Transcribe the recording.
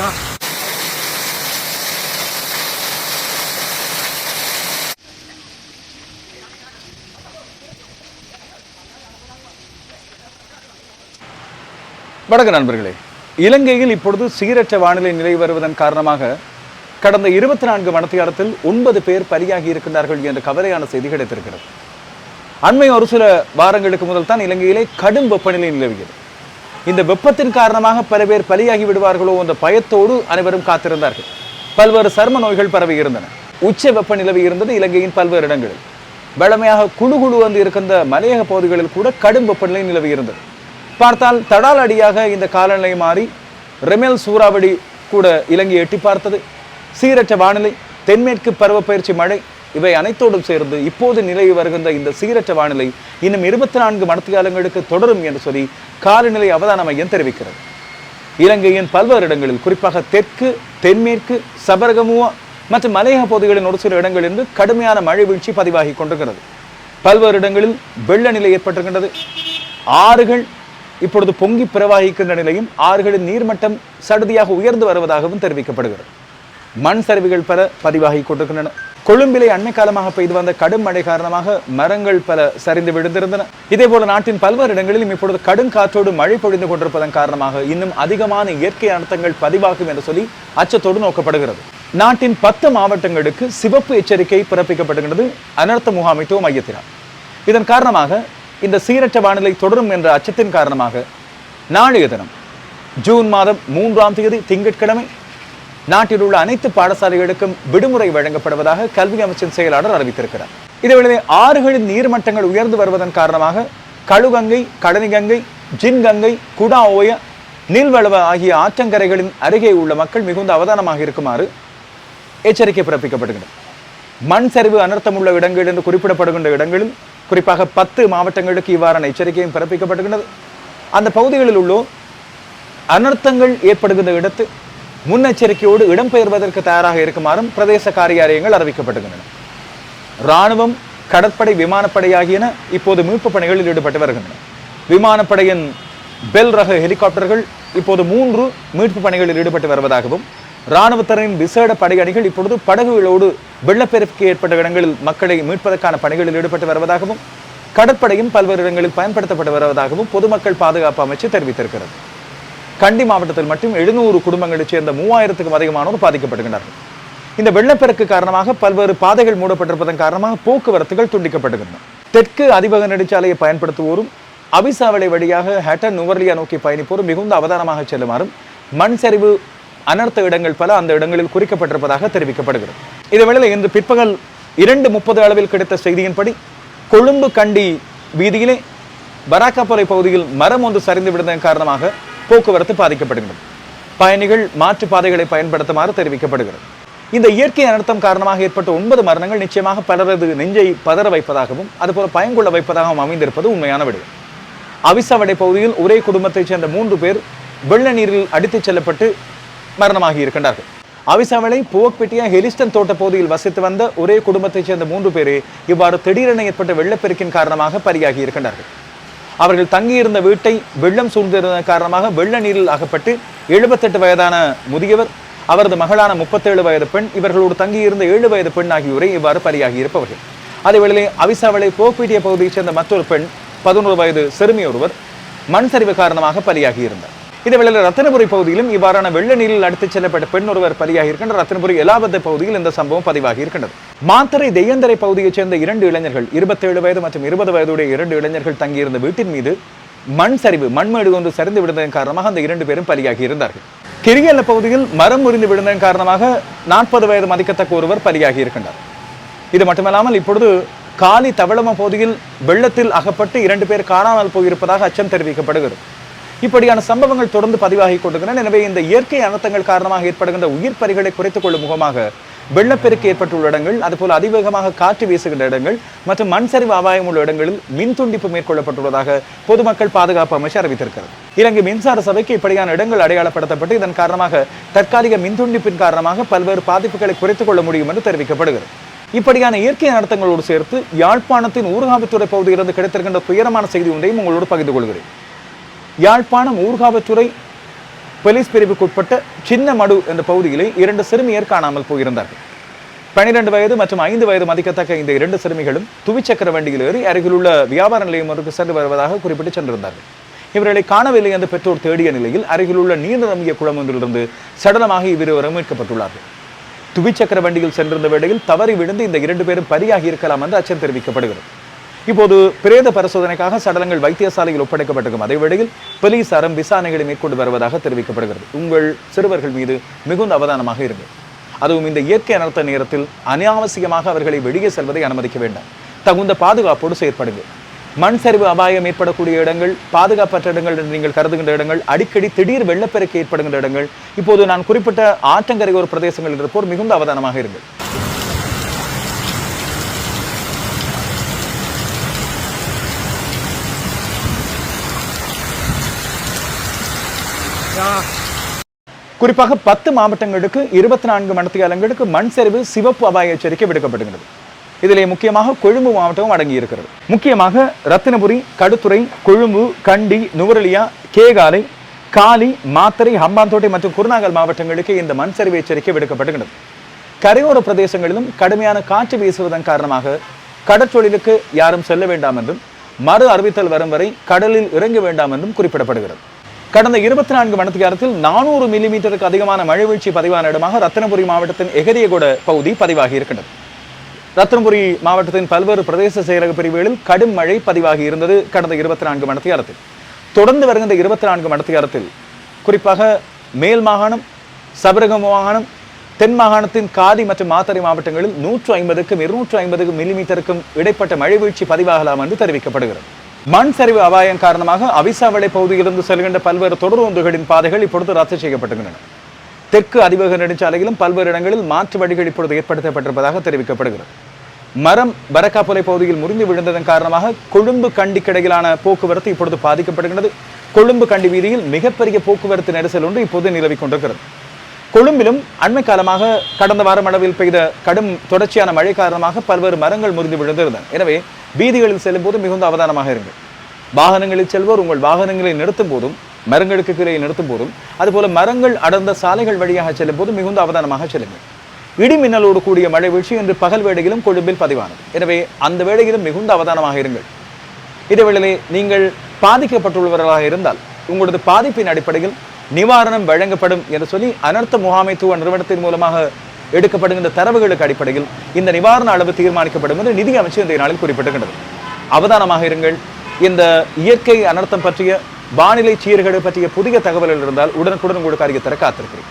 வணக்க நண்பர்களே. இலங்கையில் இப்பொழுது சீரற்ற வானிலை நிலை வருவதன் காரணமாக கடந்த இருபத்தி நான்கு மணத்தியாரத்தில் ஒன்பது பேர் பலியாகி இருக்கின்றார்கள் என்ற கவலையான செய்தி கிடைத்திருக்கிறது. அண்மை ஒரு சில வாரங்களுக்கு முதல் தான் இலங்கையிலே கடும் வெப்பநிலை நிலவியது. இந்த வெப்பத்தின் காரணமாக பல பேர் பலியாகி விடுவார்களோ என்ற பயத்தோடு அனைவரும் காத்திருந்தார்கள். பல்வேறு சர்ம நோய்கள் பரவி இருந்தன. உச்ச வெப்ப நிலவி இருந்தது இலங்கையின் பல்வேறு இடங்களில். வழமையாக குழு குழு வந்து இருக்கின்ற மலையக பகுதிகளில் கூட கடும் வெப்பநிலை நிலவி இருந்தது. பார்த்தால் தடால் அடியாக இந்த காலநிலை மாறி ரெமெல் சூறாவளி கூட இலங்கையை எட்டி பார்த்தது. சீரற்ற வானிலை தென்மேற்கு பருவப்பயிற்சி மழை இவை அனைத்தோடும் சேர்ந்து இப்போது நிலவி வருகின்ற இந்த சீரற்ற வானிலை இன்னும் இருபத்தி நான்கு மணத்தியாலங்களுக்கு தொடரும் என்று சொல்லி காலநிலை அவதான மையம் தெரிவிக்கிறது. இலங்கையின் பல்வேறு இடங்களில் குறிப்பாக தெற்கு தென்மேற்கு சபரகமுவா மற்றும் மலையக பகுதிகளின் ஒரு சில இடங்களிலிருந்து கடுமையான மழை வீழ்ச்சி பதிவாகி கொண்டிருக்கிறது. பல்வேறு இடங்களில் வெள்ள நிலை ஏற்பட்டிருக்கின்றது. ஆறுகள் இப்பொழுது பொங்கி பிரவாகிக்கின்ற நிலையும் ஆறுகளின் நீர்மட்டம் சடுதியாக உயர்ந்து வருவதாகவும் தெரிவிக்கப்படுகிறது. மண் சரிவுகள் பல பதிவாகி கொண்டிருக்கின்றன. கொழும்பிலே அண்மை காலமாக பெய்து வந்த கடும் மழை காரணமாக மரங்கள் பல சரிந்து விழுந்திருந்தன. இதே போல நாட்டின் பல்வேறு இடங்களிலும் இப்பொழுது கடும் காற்றோடு மழை பொழிந்து கொண்டிருப்பதன் காரணமாக இன்னும் அதிகமான இயற்கை அனர்த்தங்கள் பதிவாகும் என்று சொல்லி அச்சத்தோடு நோக்கப்படுகிறது. நாட்டின் பத்து மாவட்டங்களுக்கு சிவப்பு எச்சரிக்கை பிறப்பிக்கப்படுகிறது அனர்த்த முகாமைத்துவ மையத்தினால். இதன் காரணமாக இந்த சீரற்ற வானிலை தொடரும் என்ற அச்சத்தின் காரணமாக நாளைய தினம் ஜூன் மாதம் மூன்றாம் தேதி திங்கட்கிழமை நாட்டில் உள்ள அனைத்து பாடசாலைகளுக்கும் விடுமுறை வழங்கப்படுவதாக கல்வி அமைச்சின் செயலாளர் அறிவித்திருக்கிறார். இதேவேளை ஆறுகளின் நீர்மட்டங்கள் உயர்ந்து வருவதன் காரணமாக கழுகங்கை கடனிகங்கை ஜின்கங்கை குடா ஓய நீல்வளவ ஆகிய ஆற்றங்கரைகளின் அருகே உள்ள மக்கள் மிகுந்த அவதானமாக இருக்குமாறு எச்சரிக்கை பிறப்பிக்கப்படுகிறது. மண் சரிவு அனர்த்தம் உள்ள இடங்கள் என்று குறிப்பிடப்படுகின்ற இடங்களில் குறிப்பாக பத்து மாவட்டங்களுக்கு இவ்வாறான எச்சரிக்கையும் பிறப்பிக்கப்படுகின்றது. அந்த பகுதிகளில் உள்ள அனர்த்தங்கள் ஏற்படுகின்ற இடத்து முன்னெச்சரிக்கையோடு இடம்பெயர்வதற்கு தயாராக இருக்குமாறும் பிரதேச காரியாலயங்கள் அறிவிக்கப்படுகின்றன இராணுவம் கடற்படை விமானப்படை ஆகியன இப்போது மீட்பு பணிகளில் ஈடுபட்டு வருகின்றன. விமானப்படையின் பெல் ரக ஹெலிகாப்டர்கள் இப்போது மூன்று மீட்பு பணிகளில் ஈடுபட்டு வருவதாகவும் இராணுவத்தினரின் விசேட படையணிகள் இப்பொழுது படகுகளோடு வெள்ளப்பெருக்கு ஏற்பட்ட இடங்களில் மக்களை மீட்பதற்கான பணிகளில் ஈடுபட்டு வருவதாகவும் கடற்படையும் பல்வேறு இடங்களில் பயன்படுத்தப்பட்டு வருவதாகவும் பொதுமக்கள் பாதுகாப்பு அமைச்சு தெரிவித்திருக்கிறது. கண்டி மாவட்டத்தில் மட்டும் எழுநூறு குடும்பங்களைச் சேர்ந்த மூவாயிரத்துக்கும் அதிகமானோர் பாதிக்கப்படுகின்றனர் இந்த வெள்ளப்பெருக்கு காரணமாக பல்வேறு பாதைகள் மூடப்பட்டிருப்பதன் காரணமாக போக்குவரத்துகள் துண்டிக்கப்படுகின்றன தெற்கு அதிபக நெடுஞ்சாலையை பயன்படுத்துவோரும் அபிசாவளை வழியாக ஹேட்டன் நுவர்லியா நோக்கி பயணிப்போரும் மிகுந்த அவதானமாக செல்லுமாறும் மண் சரிவு அனர்த்த இடங்கள் பல அந்த இடங்களில் குறிக்கப்பட்டிருப்பதாக தெரிவிக்கப்படுகிறது. இதேவேளையில் இன்று பிற்பகல் இரண்டு முப்பது அளவில் கிடைத்த செய்தியின்படி கொழும்பு கண்டி வீதியிலே பராக்காப்புரை பகுதியில் மரம் ஒன்று சரிந்து விடுவதன் காரணமாக போக்குவரத்து பாதிக்கப்படுகிறது. பயணிகள் மாற்று பாதைகளை பயன்படுத்துமாறு தெரிவிக்கப்படுகிறது. இந்த இயற்கை அனர்த்தம் காரணமாக ஏற்பட்ட ஒன்பது மரணங்கள் நிச்சயமாக பலரது நெஞ்சை பதற வைப்பதாகவும் அதுபோல பயங்கொள்ள வைப்பதாகவும் அமைந்திருப்பது உண்மையான விடயம். அவிசாவடை பகுதியில் ஒரே குடும்பத்தைச் சேர்ந்த மூன்று பேர் வெள்ள நீரில் அடித்துச் செல்லப்பட்டு மரணமாகி இருக்கின்றார்கள். அவிசாவளை புவக்பெட்டியா ஹெலிஸ்டன் தோட்ட பகுதியில் வசித்து வந்த ஒரே குடும்பத்தைச் சேர்ந்த மூன்று பேரே இவ்வாறு திடீரென ஏற்பட்ட வெள்ளப்பெருக்கின் காரணமாக பலியாகி இருக்கின்றார்கள். அவர்கள் தங்கியிருந்த வீட்டை வெள்ளம் சூழ்ந்திருந்த காரணமாக வெள்ள நீரில் அகப்பட்டு எழுபத்தெட்டு வயதான முதியவர் அவரது மகளான முப்பத்தேழு வயது பெண் இவர்களோடு தங்கியிருந்த ஏழு வயது பெண் ஆகியோரை இவ்வாறு பலியாகி இருப்பவர்கள் அதேவேளை அவிசாவளை போக்பீட்டிய பகுதியைச் சேர்ந்த மற்றொரு பெண் பதினோரு வயது சிறுமி ஒருவர் மண் சரிவு காரணமாக பலியாகி இருந்தார் இதேவேளை ரத்தினபுரி பகுதியிலும் இவ்வாறான வெள்ள நீரில் அடித்துச் செல்லப்பட்ட பெண் ஒருவர் பலியாகி இருக்கின்ற ரத்தினபுரி எலாபத்த பகுதியில் இந்த சம்பவம் பதிவாகி இருக்கின்றது மாத்தரை தெய்யந்தரை பகுதியைச் சேர்ந்த இரண்டு இளைஞர்கள் இருபத்தேழு வயது மற்றும் இருபது வயதுடைய இரண்டு இளைஞர்கள் தங்கியிருந்த வீட்டின் மீது மண் சரிவு மண்மேடு ஒன்று சரிந்து விழுந்ததன் காரணமாக அந்த இரண்டு பேரும் பலியாகி இருந்தார்கள். கிரியல்ல பகுதியில் மரம் முறிந்து விழுந்ததன் காரணமாக நாற்பது வயது மதிக்கத்தக்க ஒருவர் பலியாகி இருக்கின்றார். இது மட்டுமல்லாமல் இப்பொழுது காலி தவளம பகுதியில் வெள்ளத்தில் அகப்பட்டு இரண்டு பேர் காணாமல் போயிருப்பதாக அச்சம் தெரிவிக்கப்படுகிறது. இப்படியான சம்பவங்கள் தொடர்ந்து பதிவாகி கொண்டிருக்கின்றன. எனவே இந்த இயற்கை அனர்த்தங்கள் காரணமாக ஏற்படுகின்ற உயிர் பறிகளை குறைத்துக் கொள்ளும் முகமாக வெள்ளப்பெருக்கு ஏற்பட்டுள்ள இடங்கள் அதுபோல் அதிவேகமாக காற்று வீசுகின்ற இடங்கள் மற்றும் மண் சரிவு அபாயம் உள்ள இடங்களில் மின் துண்டிப்பு மேற்கொள்ளப்பட்டுள்ளதாக பொதுமக்கள் பாதுகாப்பு அமைச்சு அறிவித்திருக்கிறது. இலங்கை மின்சார சபைக்கு இப்படியான இடங்கள் அடையாளப்படுத்தப்பட்டு இதன் காரணமாக தற்காலிக மின் துண்டிப்பின் காரணமாக பல்வேறு பாதிப்புகளை குறைத்துக் கொள்ள முடியும் என்று தெரிவிக்கப்படுகிறது. இப்படியான இயற்கை நடத்தங்களோடு சேர்த்து யாழ்ப்பாணத்தின் ஊர்காவத்துறை பகுதியிலிருந்து கிடைத்திருக்கின்ற துயரமான செய்தி ஒன்றையும் உங்களோடு பகிர்ந்து கொள்கிறேன். யாழ்ப்பாணம் ஊர்காவத்துறை போலீஸ் பிரிவுக்குட்பட்ட சின்ன மடு என்ற பகுதியிலே இரண்டு சிறுமியர் காணாமல் போயிருந்தார்கள். பனிரெண்டு வயது மற்றும் ஐந்து வயது மதிக்கத்தக்க இந்த இரண்டு சிறுமிகளும் துவிச்சக்கர வண்டியில் ஏறி அருகிலுள்ள வியாபார நிலையம் ஒன்றுக்கு சென்று வருவதாக குறிப்பிட்டு சென்றிருந்தார்கள். இவர்களை காணவில்லை என்று பெற்றோர் தேடிய நிலையில் அருகிலுள்ள நீர் நிரம்பிய குளம் ஒன்றிலிருந்து சடலமாக இவ்விருவரும் மீட்கப்பட்டுள்ளார்கள். துவிச்சக்கர வண்டியில் சென்றிருந்த வேளையில் தவறி விழுந்து இந்த இரண்டு பேரும் பரியாகி இருக்கலாம் என்று அச்சம் தெரிவிக்கப்படுகிறது. இப்போது பிரேத பரிசோதனைக்காக சடலங்கள் வைத்தியசாலையில் ஒப்படைக்கப்பட்டிருக்கும். அதே வேளையில் போலீசாரும் விசாரணைகளை மேற்கொண்டு வருவதாக தெரிவிக்கப்படுகிறது. உங்கள் சிறுவர்கள் மீது மிகுந்த அவதானமாக இருங்கள். அதுவும் இந்த இயற்கை அனர்த்த நேரத்தில் அனாவசியமாக அவர்களை வெளியே செல்வதை அனுமதிக்க வேண்டாம். தகுந்த பாதுகாப்போடு செயற்படுங்கள். மண் சரிவு அபாயம் ஏற்படக்கூடிய இடங்கள் பாதுகாப்பற்ற இடங்கள் என்று நீங்கள் கருதுகின்ற இடங்கள் அடிக்கடி திடீர் வெள்ளப்பெருக்கு ஏற்படுகின்ற இடங்கள். இப்போது நான் குறிப்பிட்ட ஆற்றங்கரையோர் பிரதேசங்கள் இருப்போர் மிகுந்த அவதானமாக இருங்கள். குறிப்பாக பத்து மாவட்டங்களுக்கு இருபத்தி நான்கு மணத்தியாலங்களுக்கு மண் சரிவு சிவப்பு அபாய எச்சரிக்கை விடுக்கப்படுகிறது. இதிலே முக்கியமாக கொழும்பு மாவட்டமும் அடங்கி இருக்கிறது. முக்கியமாக ரத்தினபுரி கடுத்துறை கொழும்பு கண்டி நுவரலியா கேகாலை காலி மாத்தறை ஹம்பாந்தோட்டை மற்றும் குருநாகல் மாவட்டங்களுக்கு இந்த மண் சரிவு எச்சரிக்கை விடுக்கப்படுகிறது கரையோர பிரதேசங்களிலும் கடுமையான காற்று வீசுவதன் காரணமாக கடற்றொழிலுக்கு யாரும் செல்ல வேண்டாம் என்றும் மறு அறிவித்தல் வரும் வரை கடலில் இறங்க வேண்டாம் என்றும் குறிப்பிடப்படுகிறது. கடந்த இருபத்தி நான்கு மணித்தியாரத்தில் நானூறு மில்லிமீட்டருக்கு அதிகமான மழை வீழ்ச்சி பதிவான இடமாக ரத்தனபுரி மாவட்டத்தின் எகரியகொட பகுதி பதிவாகி இருக்கின்றது. ரத்தனபுரி மாவட்டத்தின் பல்வேறு பிரதேச செயலக பிரிவுகளில் கடும் மழை பதிவாகி இருந்தது கடந்த இருபத்தி நான்கு மணித்தியாரத்தில் தொடர்ந்து வருகின்ற இருபத்தி நான்கு மணித்தியாரத்தில் குறிப்பாக மேல் மாகாணம் சபரகம் மாகாணம் தென் மாகாணத்தின் காதி மற்றும் மாத்தறை மாவட்டங்களில் நூற்று ஐம்பதுக்கும் இருநூற்று ஐம்பது மில்லிமீட்டருக்கும் இடைப்பட்ட மழை வீழ்ச்சி பதிவாகலாம் என்று தெரிவிக்கப்படுகிறது. மண் சரிவு அபாயம் காரணமாக அவிசாவளை பகுதியிலிருந்து செல்கின்ற பல்வேறு தொடர்வந்துகளின் பாதைகள் இப்பொழுது ரத்து செய்யப்பட்டுகின்றன தெற்கு அதிவேக நெடுஞ்சாலையிலும் பல்வேறு இடங்களில் மாற்று வழிகள் இப்பொழுது ஏற்படுத்தப்பட்டிருப்பதாக தெரிவிக்கப்படுகிறது. மரம் பரக்காப்புலை பகுதியில் முறிந்து விழுந்ததன் காரணமாக கொழும்பு கண்டி கிடையிலான போக்குவரத்து இப்பொழுது பாதிக்கப்படுகிறது கொழும்பு கண்டி வீதியில் மிகப்பெரிய போக்குவரத்து நெரிசல் ஒன்று இப்போது நிலவிக் கொண்டிருக்கிறது. கொழும்பிலும் அண்மை காலமாக கடந்த வாரம் அளவில் பெய்த கடும் தொடர்ச்சியான மழை காரணமாக பல்வேறு மரங்கள் முறிந்து விழுந்திருந்தன. எனவே வீதிகளில் செல்லும் போது மிகுந்த அவதானமாக இருங்கள். வாகனங்களில் செல்வோர் உங்கள் வாகனங்களை நிறுத்தும் போதும் மரங்களுக்கு கீழே நிறுத்தும் போதும் அதுபோல மரங்கள் அடர்ந்த சாலைகள் வழியாக செல்லும் போது மிகுந்த அவதானமாக செல்லுங்கள். இடி மின்னலோடு கூடிய மழை வீழ்ச்சி இன்று பகல் வேளையிலும் கொழும்பில் பதிவானது. எனவே அந்த வேளையிலும் மிகுந்த அவதானமாக இருங்கள். இதேவேளையிலே நீங்கள் பாதிக்கப்பட்டுள்ளவர்களாக இருந்தால் உங்களது பாதிப்பின் அடிப்படையில் நிவாரணம் வழங்கப்படும் என்று சொல்லி அனர்த்த முகாமைத்துவ நிறுவனத்தின் மூலமாக எடுக்கப்படுகின்ற தரவுகளுக்கு அடிப்படையில் இந்த நிவாரண அளவு தீர்மானிக்கப்படும் என்று நிதி அமைச்சர் இந்த நாளில் குறிப்பிட்டிருக்கின்றது. அவதானமாக இருங்கள். இந்த இயற்கை அனர்த்தம் பற்றிய வானிலை சீர்கேடு பற்றிய புதிய தகவல்கள் இருந்தால் உடனுக்குடன் உங்களுக்கு அறிய தர காத்திருக்கிறேன்